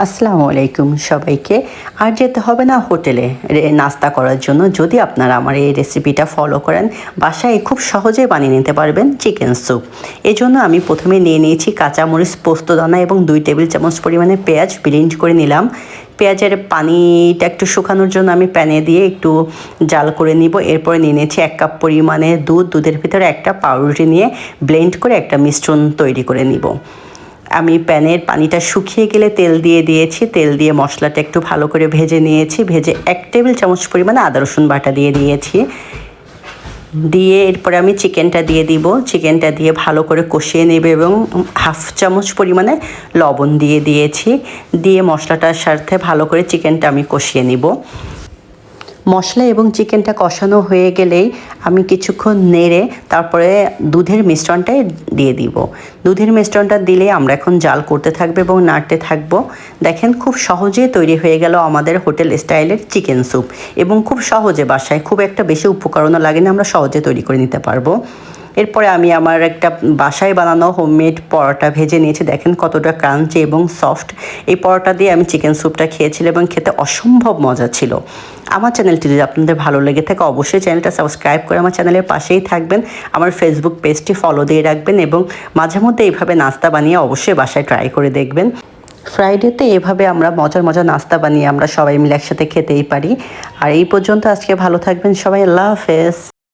আসসালামু আলাইকুম সবাইকে। আর যেতে হবে না হোটেলে নাস্তা করার জন্য। যদি আপনারা আমার এই রেসিপিটা ফলো করেন, বাসায় খুব সহজেই বানিয়ে নিতে পারবেন চিকেন স্যুপ এই জন্য আমি প্রথমে নিয়ে নিয়েছি কাঁচামরিচ পোস্তদানা এবং দুই টেবিল চামচ পরিমাণে পেঁয়াজ ব্লিন্ড করে নিলাম। পেঁয়াজের পানিটা একটু শুকানোর জন্য আমি প্যানে দিয়ে একটু জাল করে নিব। এরপরে নিয়ে নিয়েছি এক কাপ পরিমাণে দুধ। দুধের ভিতরে একটা পাউরুটি নিয়ে ব্লেন্ড করে একটা মিশ্রণ তৈরি করে নিব। আমি প্যানের পানিটা শুকিয়ে গেলে তেল দিয়ে দিয়েছি। তেল দিয়ে মশলাটা একটু ভালো করে ভেজে নিয়েছি। ভেজে এক টেবিল চামচ পরিমাণে আদা, রসুন বাটা দিয়ে দিয়েছি। দিয়ে এরপরে আমি চিকেনটা দিয়ে দিব। চিকেনটা দিয়ে ভালো করে কষিয়ে নেবে এবং হাফ চামচ পরিমাণে লবণ দিয়ে দিয়েছি। দিয়ে মশলাটার সাথে ভালো করে চিকেনটা আমি কষিয়ে নিব। মশলা এবং চিকেনটা কষানো হয়ে গেলেই আমি কিছুক্ষণ নেড়ে তারপরে দুধের মিশ্রণটাই দিয়ে দিব। দুধের মিশ্রণটা দিলে আমরা এখন জাল করতে থাকব এবং নাড়তে থাকব। দেখেন খুব সহজেই তৈরি হয়ে গেল আমাদের হোটেল স্টাইলের চিকেন স্যুপ এবং খুব সহজে বাসায় খুব একটা বেশি উপকরণও লাগে না, আমরা সহজে তৈরি করে নিতে পারব। এরপরে আমি আমার একটা বাসায় বানানো হোমমেড পরোটা ভেজে নিয়েছি। দেখেন কতটা ক্রাঞ্চি এবং সফট। এই পরোটা দিয়ে আমি চিকেন স্যুপটা খেয়েছিলাম এবং খেতে অসম্ভব মজা ছিল। আমার চ্যানেলটি যদি আপনাদের ভালো লেগে থাকে, অবশ্যই চ্যানেলটা সাবস্ক্রাইব করে আমার চ্যানেলের পাশেই থাকবেন। আমার ফেসবুক পেজটি ফলো দিয়ে রাখবেন এবং মাঝে মধ্যে এইভাবে নাস্তা বানিয়ে অবশ্যই বাসায় ট্রাই করে দেখবেন। ফ্রাইডেতে এভাবে আমরা মজার মজার নাস্তা বানিয়ে আমরা সবাই মিলে একসাথে খেতেই পারি। আর এই পর্যন্ত আজকে ভালো থাকবেন সবাই। আল্লাহ হাফেজ।